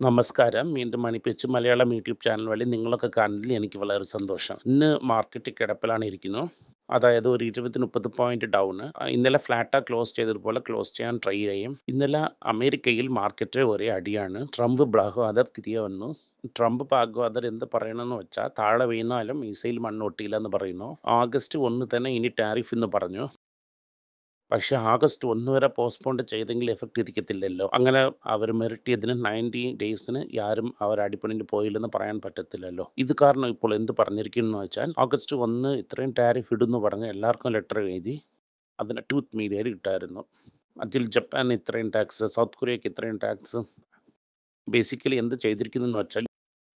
നമസ്കാരം. വീണ്ടും മണിപ്പിച്ച് Malayalam YouTube channel വഴി നിങ്ങളൊക്കെ കാണുന്നതിൽ എനിക്ക് വളരെ സന്തോഷം. ഇന്ന് മാർക്കറ്റ് കിടപ്പിലാണ് ഇരിക്കുന്നു. അതായത് ഒരു ഇരുപത്തി മുപ്പത് പോയിന്റ് ഡൗൺ ഇന്നലെ ഫ്ലാറ്റാ ക്ലോസ് ചെയ്തതുപോലെ ക്ലോസ് ചെയ്യാൻ ട്രൈ ചെയ്യും. ഇന്നലെ അമേരിക്കയിൽ മാർക്കറ്റ് ഒരേ അടിയാണ്. ട്രംപ് ബ്രാഹ്വാദർ തിരികെ വന്നു. ട്രംപ് ഭാഗ്വാദർ എന്ത് പറയണമെന്ന് വെച്ചാൽ താഴെ വീണാലും മിസൈൽ മണ്ണൊട്ടിയില്ല എന്ന് പറയുന്നു. ആഗസ്റ്റ് ഒന്ന് തന്നെ ഇനി ടാരിഫ് എന്ന് പറഞ്ഞു. പക്ഷേ ആഗസ്റ്റ് ഒന്ന് വരെ പോസ്റ്റ്പോണ്ട് ചെയ്തെങ്കിൽ എഫക്റ്റ് ഇരിക്കത്തില്ലല്ലോ. അങ്ങനെ അവർ മെറിറ്റിയതിന് നയന്റി ഡേയ്സിന് ആരും അവർ അടിപ്പണിന് പോയില്ലെന്ന് പറയാൻ പറ്റത്തില്ലല്ലോ. ഇത് കാരണം ഇപ്പോൾ എന്ത് പറഞ്ഞിരിക്കുന്നു എന്ന് വെച്ചാൽ ആഗസ്റ്റ് ഒന്ന് ഇത്രയും ടാരിഫ് ഇടുന്നു പറഞ്ഞ് എല്ലാവർക്കും ലെറ്റർ എഴുതി അതിന് ടൂത്ത് മീഡിയയിൽ ഇട്ടായിരുന്നു. അതിൽ ജപ്പാൻ ഇത്രയും ടാക്സ് സൗത്ത് കൊറിയക്ക് ഇത്രയും ടാക്സ് ബേസിക്കലി എന്ത് ചെയ്തിരിക്കുന്നു എന്ന് വെച്ചാൽ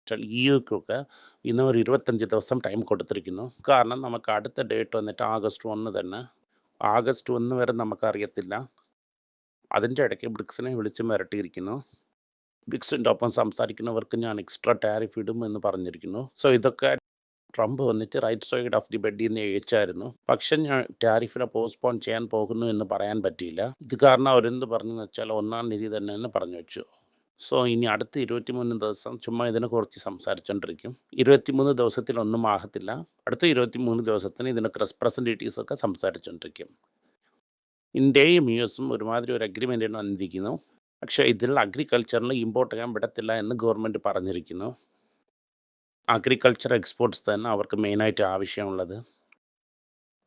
വെച്ചാൽ ഇ യുക്കൊക്കെ ഇന്ന് ഒരു ഇരുപത്തഞ്ച് ദിവസം ടൈം കൊടുത്തിരിക്കുന്നു. കാരണം നമുക്ക് അടുത്ത ഡേറ്റ് വന്നിട്ട് ആഗസ്റ്റ് ഒന്ന് തന്നെ ആഗസ്റ്റ് ഒന്ന് വരെ നമുക്കറിയത്തില്ല. അതിന്റെ ഇടയ്ക്ക് ബ്രിക്സിനെ വിളിച്ച് മിരട്ടിയിരിക്കുന്നു. ബ്രിക്സിന്റെ ഒപ്പം സംസാരിക്കുന്നവർക്ക് ഞാൻ എക്സ്ട്രാ ടാരിഫ് ഇടും എന്ന് പറഞ്ഞിരിക്കുന്നു. സോ ഇതൊക്കെ ട്രംപ് വന്നിട്ട് റൈറ്റ് സൈഡ് ഓഫ് ദി ബെഡിൽ എന്ന് എഴുതിച്ചായിരുന്നു പക്ഷെ ഞാൻ ടാരിഫിനെ പോസ്റ്റ്പോൺ ചെയ്യാൻ പോകുന്നു എന്ന് പറയാൻ പറ്റിയില്ല. ഇത് കാരണം അവരെന്ത് പറഞ്ഞെന്ന് വെച്ചാൽ ഒന്നാം തീയതി തന്നെ എന്ന് പറഞ്ഞു വെച്ചു. സോ ഇനി അടുത്ത ഇരുപത്തിമൂന്ന് ദിവസം ചുമ്മാ ഇതിനെക്കുറിച്ച് സംസാരിച്ചുകൊണ്ടിരിക്കും ഇരുപത്തിമൂന്ന് ദിവസത്തിൽ ഒന്നും ആകത്തില്ല. അടുത്ത ഇരുപത്തിമൂന്ന് ദിവസത്തിന് ഇതിനെ റെപ്രസെന്റേറ്റീവ്സ് ഒക്കെ സംസാരിച്ചുകൊണ്ടിരിക്കും ഇന്ത്യയും യു എസും ഒരുമാതിരി ഒരു അഗ്രിമെന്റിന് വന്നിരിക്കുന്നു. പക്ഷേ ഇതിൽ അഗ്രികൾച്ചറിന് ഇമ്പോർട്ട് ചെയ്യാൻ പറ്റത്തില്ല എന്ന് ഗവൺമെന്റ് പറഞ്ഞിരിക്കുന്നു. അഗ്രികൾച്ചർ എക്സ്പോർട്സ് തന്നെ അവർക്ക് മെയിനായിട്ട് ആവശ്യമുള്ളത്.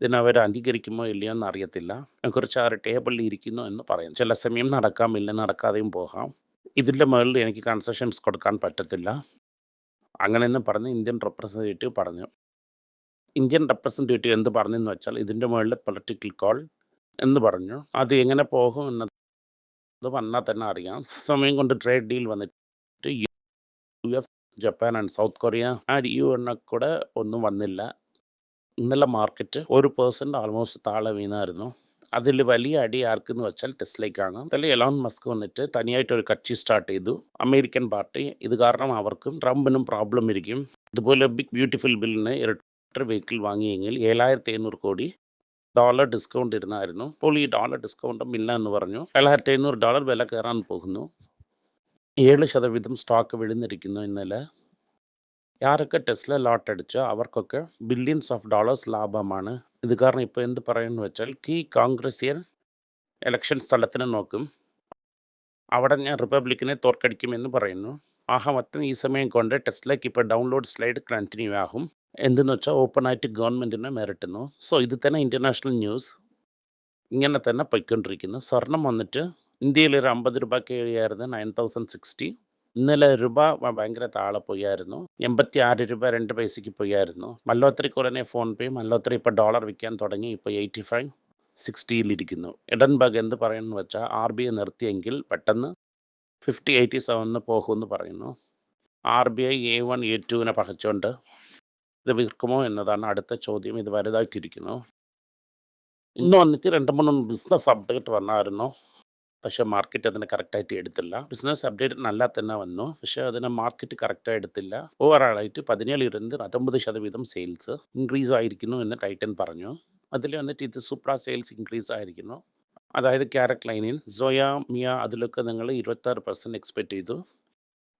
ഇതിനവർ അംഗീകരിക്കുമോ ഇല്ലയോ എന്ന് അറിയത്തില്ല അതിനെക്കുറിച്ച് അവർ ടേബിളിൽ ഇരിക്കുന്നു എന്ന് പറയാം. ചില സമയം നടക്കാം ഇല്ല നടക്കാതെയും പോകാം. ഇതിന്റെ മുകളിൽ എനിക്ക് കൺസെഷൻസ് കൊടുക്കാൻ പറ്റത്തില്ല. അങ്ങനെയെന്ന് പറഞ്ഞ് ഇന്ത്യൻ റെപ്രസെന്റേറ്റീവ് പറഞ്ഞു. ഇന്ത്യൻ റെപ്രസെന്റേറ്റീവ് എന്ത് പറഞ്ഞെന്ന് വെച്ചാൽ ഇതിന്റെ മുകളിൽ പൊളിറ്റിക്കൽ കോൾ എന്ന് പറഞ്ഞു. അത് എങ്ങനെ പോകും എന്നത് വന്നാൽ തന്നെ അറിയാം. സമയം കൊണ്ട് ട്രേഡ് ഡീൽ വന്നിട്ട് U S Japan and south Korea and U എണ്ണ കൂടെ ഒന്നും വന്നില്ല. ഇന്നലെ മാർക്കറ്റ് ഒരു പേഴ്സന്റ് ആൾമോസ്റ്റ് താഴെ വീണായിരുന്നു. അതിൽ വലിയ അടി ആർക്കെന്ന് വെച്ചാൽ ടെസ്ലയ്ക്കാണ്. അതിൽ എലോൺ മസ്ക് വന്നിട്ട് തനിയായിട്ട് ഒരു കക്ഷി സ്റ്റാർട്ട് ചെയ്തു. അമേരിക്കൻ പാർട്ടി ഇത് കാരണം അവർക്കും ട്രംപിനും പ്രോബ്ലം ഇരിക്കും. ഇതുപോലെ ബിഗ് ബ്യൂട്ടിഫുൾ ബില്ലിന് ഇലക്ട്രിക് വെഹിക്കിൾ വാങ്ങിയെങ്കിൽ ഏഴായിരത്തി എണ്ണൂറ് കോടി ഡോളർ ഡിസ്കൗണ്ട് ഇരുന്നായിരുന്നു. അപ്പോൾ ഈ ഡോളർ ഡിസ്കൗണ്ടും ഇല്ല എന്ന് പറഞ്ഞു. ഏഴായിരത്തി എണ്ണൂറ് ഡോളർ വില കയറാൻ പോകുന്നു. ഏഴ് ശതവീതം സ്റ്റോക്ക് വിഴുന്നിരിക്കുന്നു ഇന്നലെ. യാരൊക്കെ ടെസ്ല ലോട്ട് അടിച്ചോ അവർക്കൊക്കെ ബില്യൻസ് ഓഫ് ഡോളേഴ്സ് ലാഭമാണ്. ഇത് കാരണം ഇപ്പോൾ എന്ത് പറയുമെന്ന് വെച്ചാൽ കീ കോൺഗ്രസിയൻ എലക്ഷൻ സ്ഥലത്തിന് നോക്കും. അവിടെ ഞാൻ റിപ്പബ്ലിക്കിനെ തോർക്കടിക്കുമെന്ന് പറയുന്നു. ആഹമത്തൻ ഈ സമയം കൊണ്ട് ടെസ്ലയ്ക്ക് ഇപ്പോൾ ഡൗൺലോഡ് സ്ലൈഡ് കണ്ടിന്യൂ ആകും. എന്തെന്ന് വെച്ചാൽ ഓപ്പണായിട്ട് ഗവൺമെന്റിനെ മേരിട്ടുന്നു. സോ ഇത് തന്നെ ഇന്റർനാഷണൽ ന്യൂസ്. ഇങ്ങനെ തന്നെ പൊയ്ക്കൊണ്ടിരിക്കുന്നു. സ്വർണം വന്നിട്ട് ഇന്ത്യയിൽ ഒരു അമ്പത് രൂപ കേഴിയായിരുന്നു നയൻ തൗസൻഡ് സിക്സ്റ്റി. ഇന്നലെ രൂപ ഭയങ്കര താഴെ പോയായിരുന്നു. എൺപത്തി ആറ് രൂപ രണ്ട് പൈസയ്ക്ക് പോയായിരുന്നു. മല്ലോത്രി കുറേ ഫോൺ പേ മല്ലോത്രി ഇപ്പോൾ ഡോളർ വിൽക്കാൻ തുടങ്ങി. ഇപ്പോൾ എയ്റ്റി ഫൈവ് സിക്സ്റ്റിയിലിരിക്കുന്നു എഡൻബർഗ് എന്ത് പറയുന്നു വെച്ചാൽ ആർ ബി ഐ നിർത്തിയെങ്കിൽ പെട്ടെന്ന് ഫിഫ്റ്റി എയ്റ്റി സെവനിന് പോകുമെന്ന് പറയുന്നു. R B I A one A ടുവിനെ പകച്ചുകൊണ്ട് ഇത് വിൽക്കുമോ എന്നതാണ് അടുത്ത ചോദ്യം. ഇത് വലുതായിട്ടിരിക്കുന്നു. ഇന്ന് വന്നിട്ട് രണ്ട് മൂന്ന് ബിസിനസ് അപ്ഡേറ്റ് വന്നായിരുന്നു. പക്ഷേ മാർക്കറ്റ് അതിനെ കറക്റ്റായിട്ട് എടുത്തില്ല. ബിസിനസ് അപ്ഡേറ്റ് നല്ല തന്നെ വന്നു. പക്ഷേ അതിനെ മാർക്കറ്റ് കറക്റ്റായി എടുത്തില്ല. ഓവറാളായിട്ട് പതിനേഴ് ഇരുന്ന് പത്തൊമ്പത് ശതവീതം സെയിൽസ് ഇൻക്രീസ് ആയിരിക്കുന്നു എന്ന് ടൈറ്റൻ പറഞ്ഞു. അതിൽ വന്നിട്ട് ഇത് സൂപ്ര സെയിൽസ് ഇൻക്രീസ് ആയിരിക്കുന്നു. അതായത് ക്യാരറ്റ് ലൈനിൽ സോയ മിയ അതിലൊക്കെ നിങ്ങൾ ഇരുപത്താറ് പെർസെന്റ് എക്സ്പെക്റ്റ് ചെയ്തു.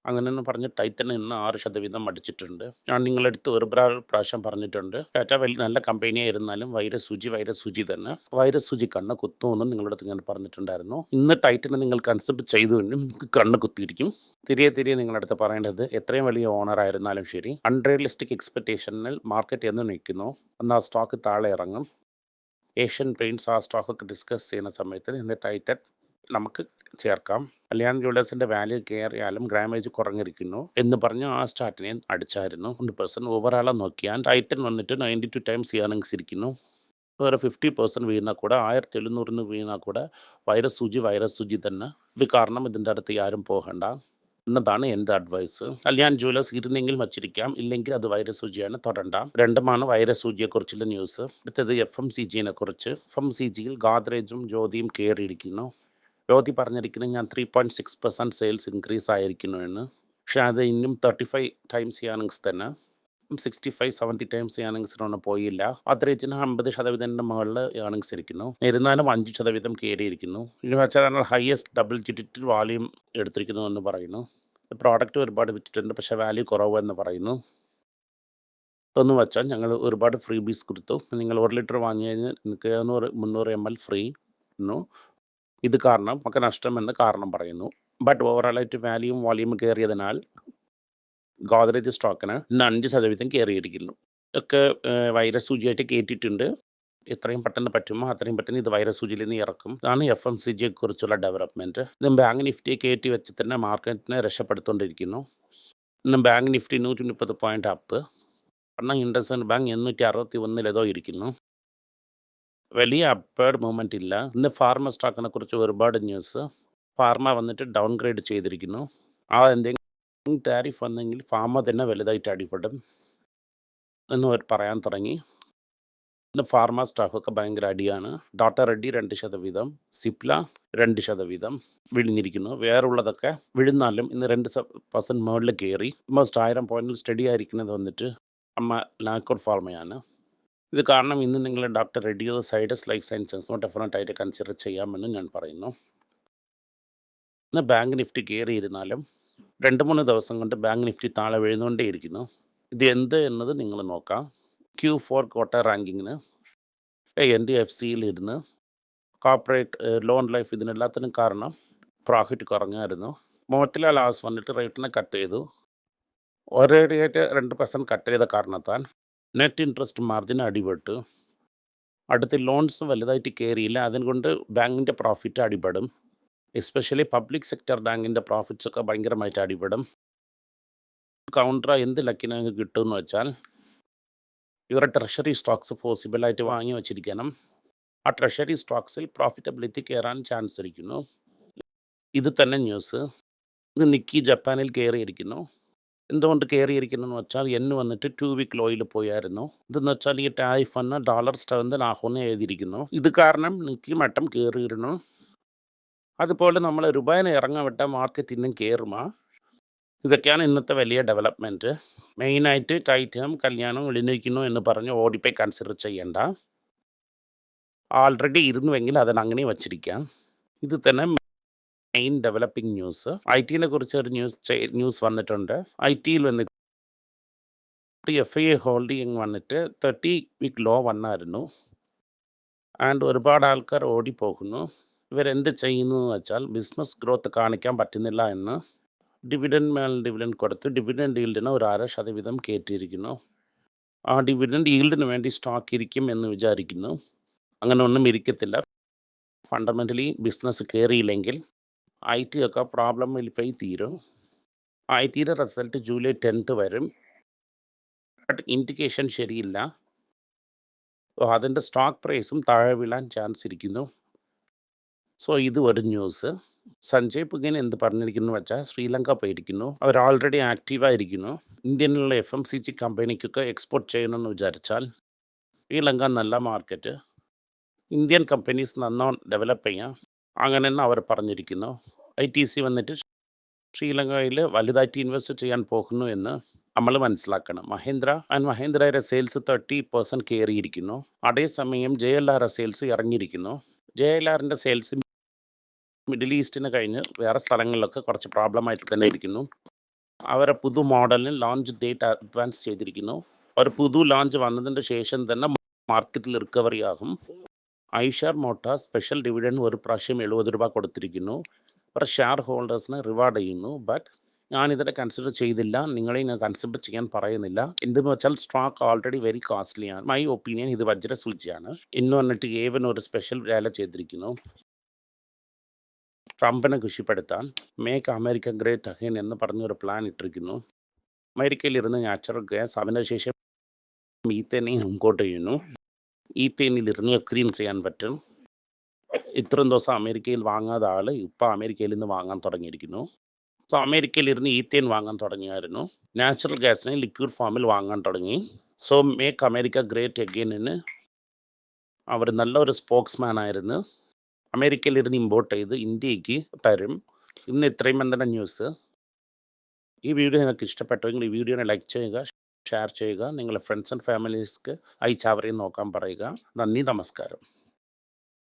അങ്ങനെ പറഞ്ഞ് ടൈറ്റൻ ഇന്ന് ആറ് ശതവീതം അടിച്ചിട്ടുണ്ട് ഞാൻ നിങ്ങളെടുത്ത് ഒരു പ്രാ- പ്രാവശ്യം പറഞ്ഞിട്ടുണ്ട്. ടാറ്റ വലിയ നല്ല കമ്പനിയായിരുന്നാലും വൈറസ് സൂചി വൈറസ് സൂചി തന്നെ. വൈറസ് സൂചി കണ്ണ് കുത്തുമെന്നും നിങ്ങളുടെ അടുത്ത് ഞാൻ പറഞ്ഞിട്ടുണ്ടായിരുന്നു. ഇന്ന് ടൈറ്റനെ നിങ്ങൾ കൺസെപ്റ്റ് ചെയ്തു നിങ്ങൾക്ക് കണ്ണ് കുത്തിയിരിക്കും. തിരികെ തിരികെ നിങ്ങളുടെ അടുത്ത് പറയേണ്ടത് എത്രയും വലിയ ഓണർ ആയിരുന്നാലും ശരി. അൺറിയലിസ്റ്റിക് എക്സ്പെക്ടേഷനിൽ മാർക്കറ്റ് എന്ന് നിൽക്കുന്നു. എന്നാൽ സ്റ്റോക്ക് താഴെ ഇറങ്ങും. ഏഷ്യൻ പെയിന്റ്സ് ആ സ്റ്റോക്കൊക്കെ ഡിസ്കസ് ചെയ്യുന്ന സമയത്ത് എന്റെ ടൈറ്റൻ നമുക്ക് ചേർക്കാം. കല്യാൺ ജ്വല്ലേഴ്സിന്റെ വാല്യൂ കയറിയാലും ഗ്രാമേജ് കുറഞ്ഞിരിക്കുന്നു എന്ന് പറഞ്ഞ് ആ സ്റ്റാർട്ടിനെ അടിച്ചായിരുന്നു. ഹൺഡ്രഡ് പെർസെന്റ് ഓവറാളെ നോക്കിയാൽ ടൈറ്റൻ വന്നിട്ട് നയന്റി ടു ടൈംസ് ഇയർണിങ്സ് ഇരിക്കുന്നു. ഒരു ഫിഫ്റ്റി പെർസെന്റ് വീണാൽ കൂടെ ആയിരത്തി എഴുന്നൂറിന് വീണാൽ കൂടെ വൈറസ് സൂചി വൈറസ് സൂചി തന്നെ. ഇത് കാരണം ഇതിന്റെ അടുത്ത് ആരും പോകണ്ട എന്നതാണ് എന്റെ അഡ്വൈസ് കല്യാൺ ജുവലേഴ്സ് ഇരുന്നെങ്കിൽ വച്ചിരിക്കാം. ഇല്ലെങ്കിൽ അത് വൈറസ് സൂചിയാണ്. തൊടണ്ട. രണ്ടുമാണ് വൈറസ് സൂചിയെക്കുറിച്ചുള്ള ന്യൂസ് അടുത്തത് എഫ് എം സി ജിനെ കുറിച്ച്. എഫ് എം സി ജിയിൽ ഗാദ്രേജും ജ്യോതിയും കയറിയിരിക്കുന്നു ജ്യോതി പറഞ്ഞിരിക്കുന്നത് ഞാൻ three point six percent sales increase ആയിരിക്കുന്നു എന്ന് പക്ഷേ അത് ഇന്നും തേർട്ടി ഫൈവ് ടൈംസ് ചെയ്യാനെങ്കിൽ തന്നെ സിക്സ്റ്റി ഫൈവ് സെവന്റി ടൈംസ് ഏണിങ്സിനൊന്നും പോയില്ല. അത്രേച്ചിന് അമ്പത് ശതവീതത്തിന്റെ മുകളിൽ ഏണിങ്സ് ഇരിക്കുന്നു. ഇരുന്നാലും അഞ്ച് ശതവീതം കയറിയിരിക്കുന്നു. ഇത് വെച്ചാൽ ഹയസ്റ്റ് ഡബിൾ ഡിജിറ്റ് വാല്യൂം എടുത്തിരിക്കുന്നു എന്ന് പറയുന്നു. പ്രോഡക്റ്റ് ഒരുപാട് വിറ്റിട്ടുണ്ട് പക്ഷേ വാല്യൂ കുറവെന്ന് പറയുന്നു. എന്ന് വെച്ചാൽ ഞങ്ങൾ ഒരുപാട് ഫ്രീ ബീസ് കൊടുത്തു. നിങ്ങൾ ഒരു ലിറ്റർ വാങ്ങി കഴിഞ്ഞാൽ നിങ്ങൾക്ക് നൂറ് മുന്നൂറ് എം എൽ ഫ്രീ എന്നു ഇത് കാരണം നമുക്ക് നഷ്ടമെന്ന് കാരണം പറയുന്നു. ബട്ട് ഓവറോളായിട്ട് വാല്യൂം വോളിയൂം കയറിയതിനാൽ ഗോദ്രേജ് സ്റ്റോക്കിന് ഇന്ന് അഞ്ച് ശതമാനം കയറിയിരിക്കുന്നു ഒക്കെ വൈറസ് സൂചിയായിട്ട് കയറ്റിയിട്ടുണ്ട് എത്രയും പെട്ടെന്ന് പറ്റുമോ അത്രയും പെട്ടെന്ന് ഇത് വൈറസ് സൂചിയിൽ നിന്ന് ഇറക്കും. അതാണ് എഫ് എം സി ജിയെ കുറിച്ചുള്ള ഡെവലപ്മെന്റ് ഇത് ബാങ്ക് നിഫ്റ്റിയെ കയറ്റി വെച്ച് തന്നെ മാർക്കറ്റിനെ രക്ഷപ്പെടുത്തുകൊണ്ടിരിക്കുന്നു ഇന്ന് ബാങ്ക് നിഫ്റ്റി നൂറ്റി മുപ്പത് പോയിന്റ് അപ്പ് കാരണം ഇൻഡസ് ബാങ്ക് എണ്ണൂറ്റി അറുപത്തി ഒന്നിലേതോ ഇരിക്കുന്നു. വലിയ അപ്പേർഡ് മൂവ്മെന്റ് ഇല്ല. ഇന്ന് ഫാർമ സ്റ്റോക്കിനെ കുറിച്ച് ഒരുപാട് ന്യൂസ് ഫാർമ വന്നിട്ട് ഡൗൺ ഗ്രേഡ് ചെയ്തിരിക്കുന്നു. ആ എന്തെങ്കിലും ടാരിഫ് വന്നെങ്കിൽ ഫാർമ തന്നെ വലുതായിട്ട് അടിപ്പെടും എന്ന് പറയാൻ തുടങ്ങി. ഇന്ന് ഫാർമ സ്റ്റോക്കൊക്കെ ഭയങ്കര അടിയാണ്. ഡോട്ട റെഡ്ഡി രണ്ട് ശതവീതം സിപ്ല രണ്ട് ശതവീതം വിഴിഞ്ഞിരിക്കുന്നു. വേറുള്ളതൊക്കെ വിഴുന്നാലും ഇന്ന് രണ്ട് പെർസെന്റ് മുകളിൽ കയറി. ഓൾമോസ്റ്റ് ആയിരം പോയിന്റിൽ സ്റ്റഡി ആയിരിക്കുന്നത് വന്നിട്ട് അമ്മ ലാക്കോർ ഫാർമയാണ് ഇത് കാരണം ഇന്ന് നിങ്ങൾ doctor Reddy's Zydus life sciences ഡെഫിനറ്റായിട്ട് consider ചെയ്യാമെന്ന് ഞാൻ പറയുന്നു. ഇന്ന് ബാങ്ക് നിഫ്റ്റി കയറിയിരുന്നാലും രണ്ട് മൂന്ന് ദിവസം കൊണ്ട് ബാങ്ക് നിഫ്റ്റി താഴെ വീഴുന്നുകൊണ്ടേ ഇരിക്കുന്നു ഇത് എന്ത് എന്നത് നിങ്ങൾ നോക്കാം. ക്യൂ ഫോർ ക്വാർട്ടർ റാങ്കിങ്ങിന് എൻ ഡി എഫ് സിയിൽ ഇരുന്ന് കോർപ്പറേറ്റ് ലോൺ ലൈഫ് ഇതിനെല്ലാത്തിനും കാരണം പ്രോഫിറ്റ് കുറഞ്ഞായിരുന്നു. മോത്തിലാൽ ലാസ് വന്നിട്ട് റേറ്റിനെ കട്ട് ചെയ്തു. ഒരേടിയായിട്ട് രണ്ട് പെർസെന്റ് കട്ട് ചെയ്ത കാരണത്താൽ നെറ്റ് ഇൻട്രസ്റ്റ് മാർജിൻ അടിപെട്ടു. അടുത്ത് ലോൺസ് വലുതായിട്ട് കയറിയില്ല അതുകൊണ്ട് ബാങ്കിന്റെ പ്രോഫിറ്റ് അടിപെടും. എസ്പെഷ്യലി പബ്ലിക് സെക്ടർ ബാങ്കിന്റെ പ്രോഫിറ്റ്സ് ഒക്കെ ഭയങ്കരമായിട്ട് അടിപെടും. കൗണ്ടർ എന്ത് ലക്കിന് കിട്ടുമെന്ന് വെച്ചാൽ ഇവരുടെ ട്രഷറി സ്റ്റോക്സ് പോസിബിളായിട്ട് വാങ്ങി വച്ചിരിക്കണം. ആ ട്രഷറി സ്റ്റോക്സിൽ പ്രോഫിറ്റബിലിറ്റി കയറാൻ ചാൻസ് ഇരിക്കുന്നു. ഇത് തന്നെ ന്യൂസ് ഇത് നിക്കി ജപ്പാനിൽ കയറിയിരിക്കുന്നു എന്തുകൊണ്ട് കയറിയിരിക്കുന്നു വെച്ചാൽ എന്ന് വന്നിട്ട് ടു വീക്ക് ലോയിൽ പോയായിരുന്നു. ഇതെന്ന് വെച്ചാൽ ഈ ടാരിഫ് എന്ന ഡോളർ സ്റ്റവന്തിൽ ലാഹോന്ന് എഴുതിയിരിക്കുന്നു. ഇത് കാരണം നിക്കി മട്ടം കയറിയിരുന്നു അതുപോലെ നമ്മൾ രൂപേനെ ഇറങ്ങാൻ വിട്ട മാർക്കറ്റ് ഇന്നും കയറുമാ ഇതൊക്കെയാണ് ഇന്നത്തെ വലിയ ഡെവലപ്മെന്റ് മെയിനായിട്ട് ടൈറ്റം കല്യാണം എഴുന്നേക്കുന്നു എന്ന് പറഞ്ഞ് ഓടിപ്പോയി കൺസിഡർ ചെയ്യേണ്ട. ആൾറെഡി ഇരുന്നുവെങ്കിൽ അതിനങ്ങനെ വച്ചിരിക്കാം. ഇത് തന്നെ മെയിൻ ഡെവലപ്പിംഗ് ന്യൂസ് ഐ ടിനെ കുറിച്ച് ഒരു ന്യൂസ് ന്യൂസ് വന്നിട്ടുണ്ട്. ഐ ടിയിൽ വന്ന് എഫ് ഐ ഹോൾഡിങ് വന്നിട്ട് തേർട്ടി വീക്ക് ലോ വന്നായിരുന്നു. ആൻഡ് ഒരുപാട് ആൾക്കാർ ഓടിപ്പോകുന്നു. ഇവരെന്ത് ചെയ്യുന്നു എന്ന് വെച്ചാൽ ബിസിനസ് ഗ്രോത്ത് കാണിക്കാൻ പറ്റുന്നില്ല എന്ന് ഡിവിഡൻഡ് മേൽ ഡിവിഡൻഡ് കൊടുത്ത് ഡിവിഡൻഡ് ഈൽഡിന് ഒരു അര ശതവീതം കയറ്റിയിരിക്കുന്നു ആ ഡിവിഡൻഡ് ഈൽഡിന് വേണ്ടി സ്റ്റോക്ക് ഇരിക്കും എന്ന് വിചാരിക്കുന്നു. അങ്ങനെ ഒന്നും ഇരിക്കത്തില്ല. ഫണ്ടമെന്റലി ബിസിനസ് കയറിയില്ലെങ്കിൽ ഐ ടി ഒക്കെ പ്രോബ്ലം പോയി തീരും. ഐ ടിയുടെ റിസൾട്ട് ജൂലൈ ടെൻത്ത് വരും. ബട്ട് ഇൻഡിക്കേഷൻ ശരിയില്ല. അതിന്റെ സ്റ്റോക്ക് പ്രൈസും താഴെ വീഴാൻ ചാൻസ് ഇരിക്കുന്നു. സോ ഇത് ഒരു ന്യൂസ് സഞ്ജയ് പുകൻ എന്ത് പറഞ്ഞിരിക്കുന്നു വെച്ചാൽ ശ്രീലങ്ക പോയിരിക്കുന്നു. അവർ ഓൾറെഡി ആക്റ്റീവായിരിക്കുന്നു ഇന്ത്യനിലുള്ള എഫ് എം സി ജി കമ്പനിക്കൊക്കെ എക്സ്പോർട്ട് ചെയ്യണമെന്ന് വിചാരിച്ചാൽ ശ്രീലങ്ക നല്ല മാർക്കറ്റ് ഇന്ത്യൻ കമ്പനീസ് നന്നോ ഡെവലപ്പ് ചെയ്യാം. അങ്ങനെയെന്ന് അവർ പറഞ്ഞിരിക്കുന്നു. ഐ ടി സി വന്നിട്ട് ശ്രീലങ്കയിൽ വലുതായിട്ട് ഇൻവെസ്റ്റ് ചെയ്യാൻ പോകുന്നു എന്ന് നമ്മൾ മനസ്സിലാക്കണം. മഹേന്ദ്ര ആൻഡ് മഹേന്ദ്രയുടെ സെയിൽസ് തേർട്ടി പെർസെന്റ് കയറിയിരിക്കുന്നു. അതേസമയം ജെ എൽ ആർ സെയിൽസ് ഇറങ്ങിയിരിക്കുന്നു. ജെ എൽ ആറിന്റെ സെയിൽസ് മിഡിൽ ഈസ്റ്റിന് കഴിഞ്ഞ് വേറെ സ്ഥലങ്ങളിലൊക്കെ കുറച്ച് പ്രോബ്ലം ആയിട്ട് തന്നെ ഇരിക്കുന്നു. അവരെ പുതു മോഡലിന് ലോഞ്ച് ഡേറ്റ് അഡ്വാൻസ് ചെയ്തിരിക്കുന്നു. ഒരു പുതു ലോഞ്ച് വന്നതിന്റെ ശേഷം തന്നെ മാർക്കറ്റിൽ റിക്കവറി ആകും. ഐഷാർ മോട്ട സ്പെഷ്യൽ ഡിവിഡൻഡ് ഒരു പ്രാവശ്യം എഴുപത് രൂപ കൊടുത്തിരിക്കുന്നു. അപ്പോൾ ഷെയർ ഹോൾഡേഴ്സിനെ റിവാർഡ് ചെയ്യുന്നു. ബട്ട് ഞാനിതിനെ കൺസിഡർ ചെയ്തില്ല. നിങ്ങളെ ഞാൻ കൺസിഡർ ചെയ്യാൻ പറയുന്നില്ല. എന്തെന്ന് വെച്ചാൽ സ്റ്റോക്ക് ഓൾറെഡി വെരി കോസ്റ്റ്ലിയാണ് മൈ ഒപ്പീനിയൻ ഇത് വജ്ര സൂചിയാണ്. എന്ന് പറഞ്ഞിട്ട് ഏവൻ ഒരു സ്പെഷ്യൽ വേല ചെയ്തിരിക്കുന്നു. ട്രംപിനെ ഖുഷിപ്പെടുത്താൻ മേക്ക് അമേരിക്ക ഗ്രേറ്റ് അഹേൻ എന്ന് പറഞ്ഞൊരു പ്ലാൻ ഇട്ടിരിക്കുന്നു. അമേരിക്കയിലിരുന്ന് നാച്ചുറൽ ഗ്യാസ് അതിനുശേഷം മീത്തേനെയും ഇമ്പോർട്ട് ചെയ്യുന്നു. ഈത്തേനിലിരുന്ന് ക്രീം ചെയ്യാൻ പറ്റും. ഇത്രയും ദിവസം അമേരിക്കയിൽ വാങ്ങാത്ത ആൾ ഇപ്പോൾ അമേരിക്കയിൽ നിന്ന് വാങ്ങാൻ തുടങ്ങിയിരിക്കുന്നു. സോ അമേരിക്കയിലിരുന്ന് ഈത്തേൻ വാങ്ങാൻ തുടങ്ങിയായിരുന്നു. നാച്ചുറൽ ഗ്യാസിനെ ലിക്വിഡ് ഫോമിൽ വാങ്ങാൻ തുടങ്ങി. സോ മേക്ക് അമേരിക്ക ഗ്രേറ്റ് എഗെയിനിന് അവർ നല്ലൊരു സ്പോക്സ്മാൻ ആയിരുന്നു. അമേരിക്കയിലിരുന്ന് ഇമ്പോർട്ട് ചെയ്ത് ഇന്ത്യയ്ക്ക് തരും. ഇന്ന് ഇത്രയും തന്നെ ന്യൂസ് ഈ വീഡിയോ നിങ്ങൾക്ക് ഇഷ്ടപ്പെട്ടുവെങ്കിൽ ഈ വീഡിയോനെ ലൈക്ക് ചെയ്യുക ഷെയർ ചെയ്യുക. നിങ്ങളുടെ ഫ്രണ്ട്സ് ആൻഡ് ഫാമിലീസ്ക്ക് അയച്ചവരെയും നോക്കാൻ പറയുക. നന്ദി നമസ്കാരം.